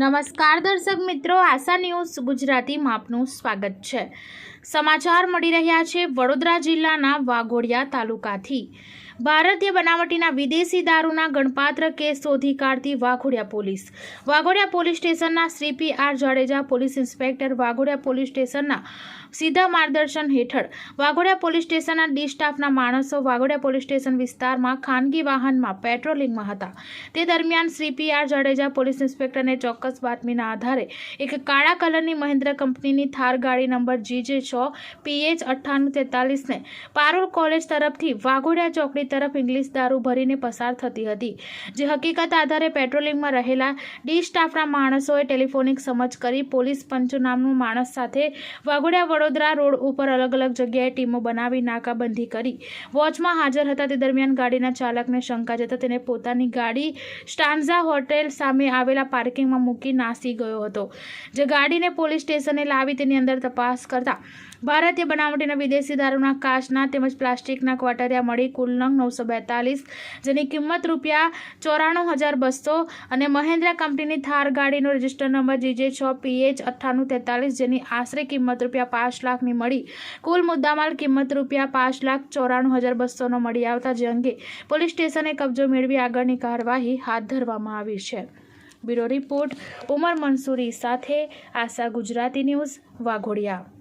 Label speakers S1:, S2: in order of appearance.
S1: નમસ્કાર દર્શક મિત્રો, આશા ન્યૂઝ ગુજરાતીમાં આપનું સ્વાગત છે. સમાચાર મળી રહ્યા છે વડોદરા જિલ્લાના વાઘોડિયા તાલુકાથી. ભારતીય બનાવટીના વિદેશી દારૂના ગણપાત્ર કેસ શોધી કાઢતી વાઘોડિયા પોલીસ. વાઘોડિયા પોલીસ સ્ટેશનના Shri P R Jadeja, police inspector Waghodia police સ્ટેશનના સીધા માર્ગદર્શન હેઠળ વાઘોડિયા પોલીસ સ્ટેશનના ડી સ્ટાફના માણસો વાઘોડિયા પોલીસ સ્ટેશન વિસ્તારમાં ખાનગી વાહનમાં પેટ્રોલિંગમાં હતા. તે દરમિયાન Shri P R Jadeja, police ઇન્સ્પેક્ટરને ચોક્કસ બાતમીના આધારે એક કાળા કલરની મહેન્દ્ર કંપનીની થાર ગાડી નંબર જીજે છ પીએચ અઠ્ઠાણું તેતાલીસને પારુલ કોલેજ તરફથી વાઘોડિયા ચોકડી તરફ ઇંગ્લિશ દારૂ ભરીને પસાર થતી હતી. જે હકીકત આધારે પેટ્રોલિંગમાં રહેલા ડી સ્ટાફના માણસોએ ટેલિફોનિક સમજ કરી પોલીસ પંચ નામનું માણસ સાથે વાઘોડિયા વડોદરા રોડ ઉપર અલગ અલગ જગ્યાએ ટીમો બનાવી નાકાબંધી કરી. વોચમાં હાજર હતા તે દરમિયાન ગાડીના ચાલકને શંકા જતા તેને પોતાની ગાડી સ્ટાન્ઝા હોટેલ સામે આવેલા પાર્કિંગમાં મૂકી નાસી ગયો હતો. જે ગાડીને પોલીસ સ્ટેશને લાવી તેની અંદર તપાસ કરતા ભારતીય બનાવટીના વિદેશી દારૂના કાચના તેમજ પ્લાસ્ટિકના ક્વાટરિયા મળી કુલ નંગ નવસો બેતાલીસ, જેની કિંમત રૂપિયા ચોરાણું હજાર બસો અને મહેન્દ્રા કંપનીની થાર ગાડીનો રજિસ્ટર નંબર જીજે છ પીએચ અઠ્ઠાણું તેતાલીસ, જેની આશરે કિંમત રૂપિયા પાંચ લાખની મળી. કુલ મુદ્દામાલ કિંમત રૂપિયા પાંચ લાખ ચોરાણું હજાર બસોનો મળી આવતા, જે અંગે પોલીસ સ્ટેશને કબજો મેળવી આગળની કાર્યવાહી હાથ ધરવામાં આવી છે. બ્યુરો રિપોર્ટ, ઉમર મંસૂરી સાથે આશા ગુજરાતી ન્યૂઝ વાઘોડિયા.